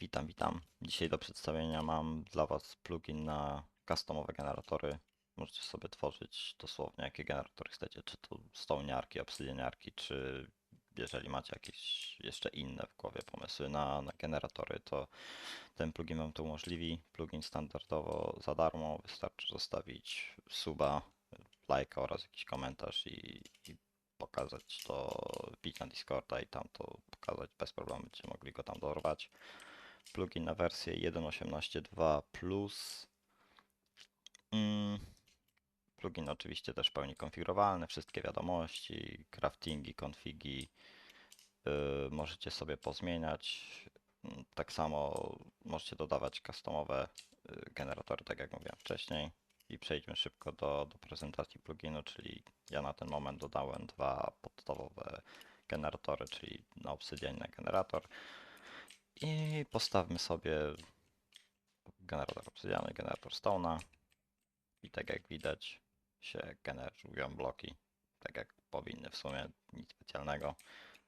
Witam, witam. Dzisiaj do przedstawienia mam dla Was plugin na customowe generatory. Możecie sobie tworzyć dosłownie jakie generatory chcecie, czy to stołniarki, obsydianiarki, czy jeżeli macie jakieś jeszcze inne w głowie pomysły na, na generatory, to ten plugin Wam to umożliwi. Plugin standardowo za darmo, wystarczy zostawić suba, lajka oraz jakiś komentarz i, i pokazać to, wbić na Discorda i tam to pokazać bez problemu, będziecie mogli go tam dorwać. Plugin na wersję 1.18.2 plus. Mm, Plugin oczywiście też w pełni konfigurowalny, wszystkie wiadomości, craftingi, konfigi yy, możecie sobie pozmieniać. Mm, Tak samo możecie dodawać customowe yy, generatory, tak jak mówiłem wcześniej. I przejdźmy szybko do, do prezentacji pluginu, czyli ja na ten moment dodałem dwa podstawowe generatory, czyli na obsydianie generator. I postawmy sobie generator obsydiany, generator stone'a. I tak jak widać się generują bloki, tak jak powinny w sumie, nic specjalnego.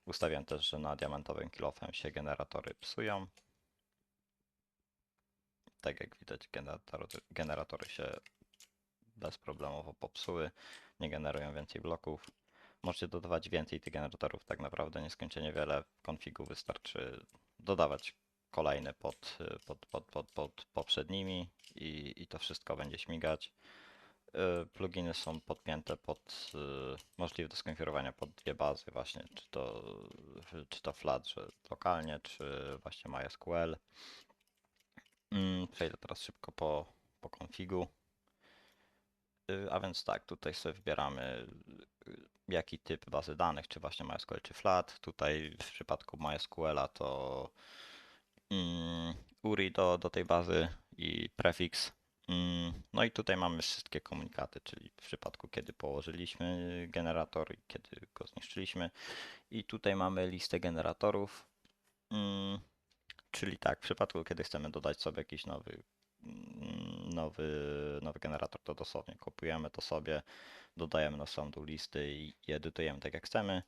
Ustawiam też, że na diamentowym kilofem się generatory psują. Tak jak widać generatory, generatory się bezproblemowo popsuły, nie generują więcej bloków. Możecie dodawać więcej tych generatorów, tak naprawdę nieskończenie wiele. W konfigu wystarczy dodawać kolejne pod, pod, pod, pod, pod poprzednimi i, i to wszystko będzie śmigać. Y, Pluginy są podpięte pod y, możliwe do skonfigurowania pod dwie bazy właśnie, czy to, czy to flat, że lokalnie, czy właśnie MySQL. Mm, Przejdę teraz szybko po, po konfigu. A więc tak, tutaj sobie wybieramy y, jaki typ bazy danych, czy właśnie MySQL, czy flat. Tutaj w przypadku MySQL-a to mm, URI do, do tej bazy i prefiks. Mm, No i tutaj mamy wszystkie komunikaty, czyli w przypadku kiedy położyliśmy generator i kiedy go zniszczyliśmy. I tutaj mamy listę generatorów. Mm, Czyli tak, w przypadku kiedy chcemy dodać sobie jakiś nowy, nowy, nowy generator, to dosłownie kopiujemy to sobie, dodajemy na samą do listy i edytujemy tak jak chcemy.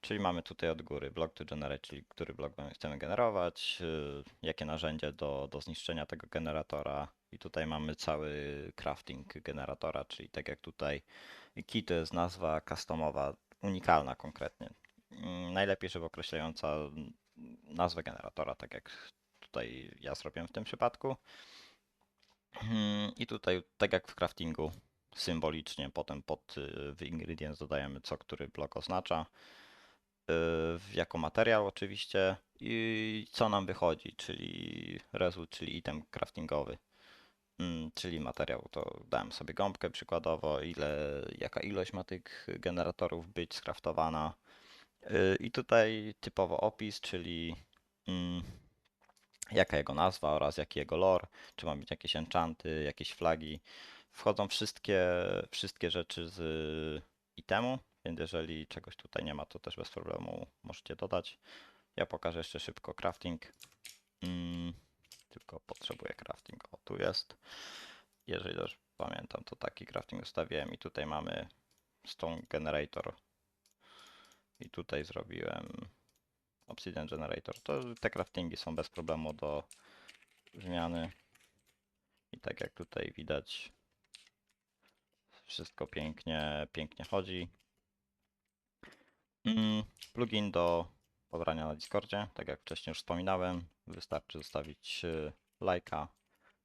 Czyli mamy tutaj od góry block to generate, czyli który blok chcemy generować, y, jakie narzędzie do, do zniszczenia tego generatora. I tutaj mamy cały crafting generatora, czyli tak jak tutaj key to jest nazwa customowa, unikalna konkretnie. Mm, Najlepiej, żeby określająca nazwę generatora, tak jak tutaj ja zrobiłem w tym przypadku. Mm, I tutaj, tak jak w craftingu, symbolicznie potem pod y, ingredients dodajemy, co który blok oznacza, y, jako materiał oczywiście i co nam wychodzi, czyli result, czyli item craftingowy. Mm, Czyli materiał, to dałem sobie gąbkę przykładowo, ile, jaka ilość ma tych generatorów być skraftowana. Y, I tutaj typowo opis, czyli mm, jaka jego nazwa oraz jaki jego lore, czy ma być jakieś enchanty, jakieś flagi. Wchodzą wszystkie, wszystkie rzeczy z itemu, więc jeżeli czegoś tutaj nie ma, to też bez problemu możecie dodać. Ja pokażę jeszcze szybko crafting. Mm, tylko potrzebuję crafting. O, tu jest. Jeżeli dobrze pamiętam, to taki crafting ustawiłem i tutaj mamy stone generator. I tutaj zrobiłem Obsidian Generator. To te craftingi są bez problemu do zmiany. I tak jak tutaj widać, wszystko pięknie, pięknie chodzi. Mm, Plugin do pobrania na Discordzie, tak jak wcześniej już wspominałem, wystarczy zostawić y, lajka,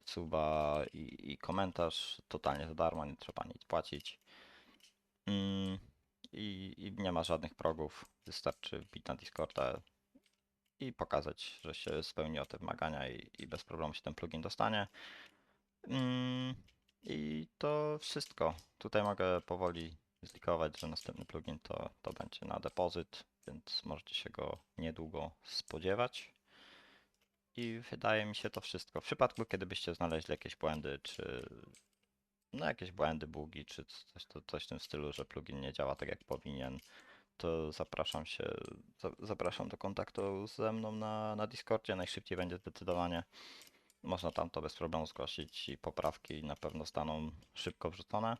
suba i, i komentarz, totalnie za darmo, nie trzeba nic płacić. Mm, I, I nie ma żadnych progów, wystarczy wbić na Discorda i pokazać, że się spełniło te wymagania i, i bez problemu się ten plugin dostanie. Mm, I to wszystko. Tutaj mogę powoli zlikować, że następny plugin to, to będzie na depozyt, więc możecie się go niedługo spodziewać. I wydaje mi się to wszystko. W przypadku, kiedy byście znaleźli jakieś błędy, czy no jakieś błędy, bugi, czy coś, to, coś w tym stylu, że plugin nie działa tak jak powinien, to zapraszam się, zapraszam do kontaktu ze mną na, na Discordzie. Najszybciej będzie zdecydowanie. Można tam to bez problemu zgłosić i poprawki na pewno staną szybko wrzucone.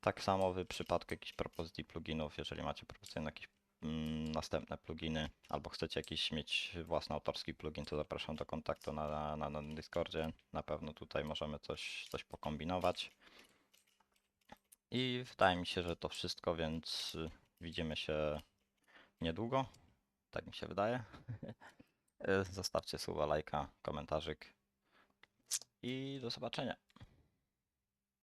Tak samo w przypadku jakichś propozycji pluginów, jeżeli macie propozycje na jakieś mm, następne pluginy albo chcecie jakiś mieć własny autorski plugin, to zapraszam do kontaktu na, na, na Discordzie. Na pewno tutaj możemy coś, coś pokombinować. I wydaje mi się, że to wszystko, więc Widzimy się niedługo, tak mi się wydaje. Zostawcie suba, lajka, komentarzyk i do zobaczenia.